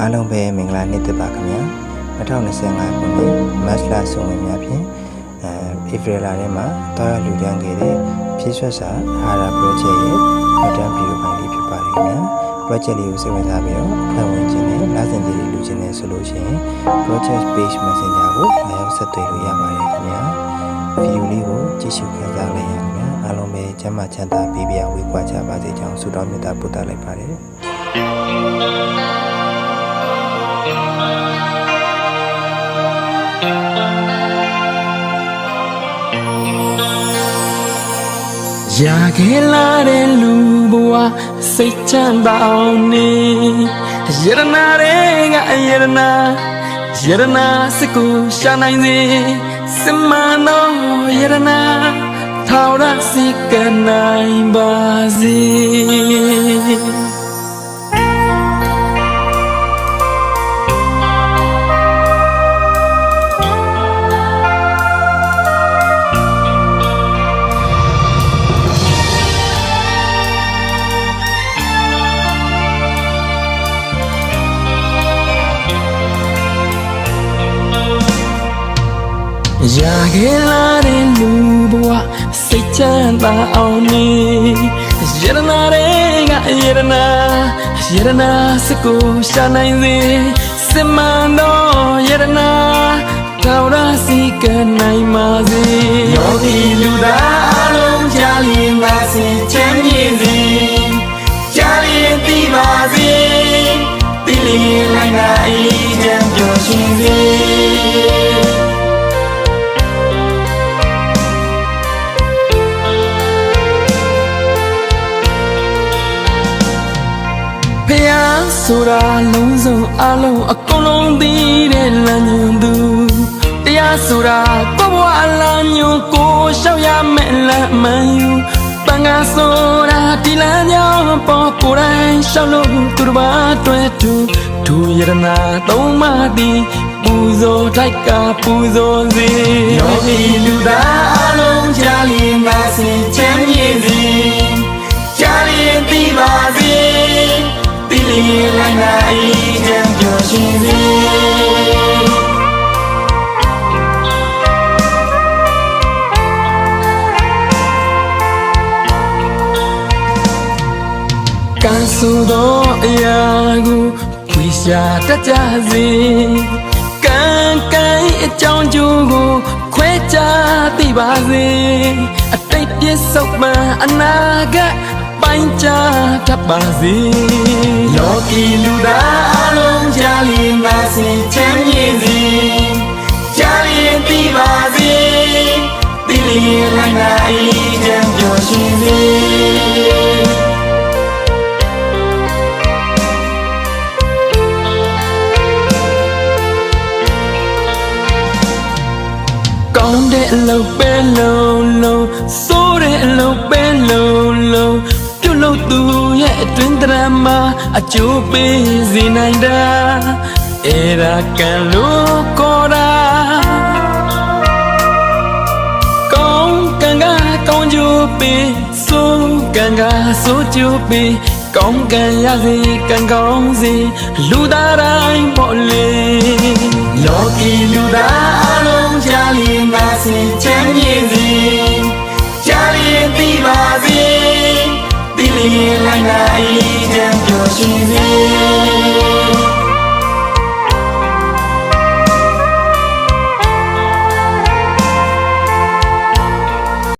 အားလုံးပဲမင်္ဂလာနေ့တစ်ပါခင်ဗျာ2025ခုနှစ်မတ်လဆုံဝင်များဖြင့်အဲဧပြီလထဲမှာတာရလူတန်းခဲ့တဲ့ဖြည့်ဆွတ်စာအာဟာရ project ရဲ့မှတ်တမ်းဗီဒီယိုဖိုင်လေးဖြစ်ပါတယ်ခင်ဗျာ project လေးကိုစိတ်ဝင်စားပြီးတော့ဖန်ဝင်ခြင်းနဲ့လာစဉ်ကြီးတွေလူခြင်းနဲ့ဆိုလို့ရှိရင် project page messenger ကိုလာရောက်ဆက်သွယ်လို့ရပါတယ်ခင်ဗျာဗီဒီယိုလေးကိုကြည့်ရှုခန်းစားလိုက်ရခင်ဗျာအားလုံးပဲကျမ်းမာချမ်းသာပေးပြဝေကွာကြပါစေကြောင်းဆုတောင်းမေတ္တာပို့သလိုက်ပါတယ် ရာခဲလာတဲ့လူဘဝစိတ်ချမ်းသာအောင်နေယရနာတွေကယရနာယရနာစကူရှာနိုင်စေစမနောယရနာထောရစိကနိုင်ပါစေ ရာခဲလာတဲ့လူဘဝစိတ်ချမ်းသာအောင်နေယရနာတွေကယရနာယရနာစကိုရှာနိုင်စေစမန်တော်ယရနာတော်ရစီကနိုင်ပါစေယောဂီလူသားအလုံးကြားလျင်ပါစေချမ်းမြေစေကြားလျင်သိပါစေတိလျင်လိုက်နာအေးချမ်းပျော်ရွှင်စေ ဆိုတာလုံးစုံအလုံးအကုန်လုံးသိတဲ့လမ်းညွန်သူတရားဆိုတာကိုဘဝအလားညွန်ကိုရှောက်ရမယ်လမ်းမှန်ယူပန်ကဆိုတာဒီလမ်းကြောင်းပေါ်ကိုယ်တိုင်ရှောက်လို့သူတစ်ပါးတွေ့သူဒူရတနာသုံးပါးသည်ပူဇော်ထိုက်ကပူဇော်စေယောဂီလူသားအလုံးကြားလျင်ပါစေချမ်းမြေစေကြားလျင်သိပါ ကံဆိုသောအရာကိုဝိရှာတတ်ကြစေကံကံအကြောင်းကျိုးကိုခွဲခြားသိပါစေအတိတ်ပြစ္ဆုတ်မှန်အနာဂတ်ပိုင်းခြားတတ်ပါစေလောကီလူသားအလုံးကြားလျင်ပါစေချမ်းမြေစေကြားလျင်သိပါစေသိလျင်လိုက်နာအေး ကောင်းတဲ့အလုပ်ပဲလုံးလုံးစိုးတဲ့အလုပ်ပဲလုံးလုံးပြုတ်လို့သူရဲ့အတွင်းတရမှာအကျိုးပေးစေနိုင်တာအဲ့ဒါကံလို့ခေါ်တာကောင်းကံကကောင်းကျိုးပေးစိုးကံကစိုးကျိုးပေးကောင်းကံရစေကံကောင်းစေလူသားတိုင်းပေါ်လေလောကီလူသား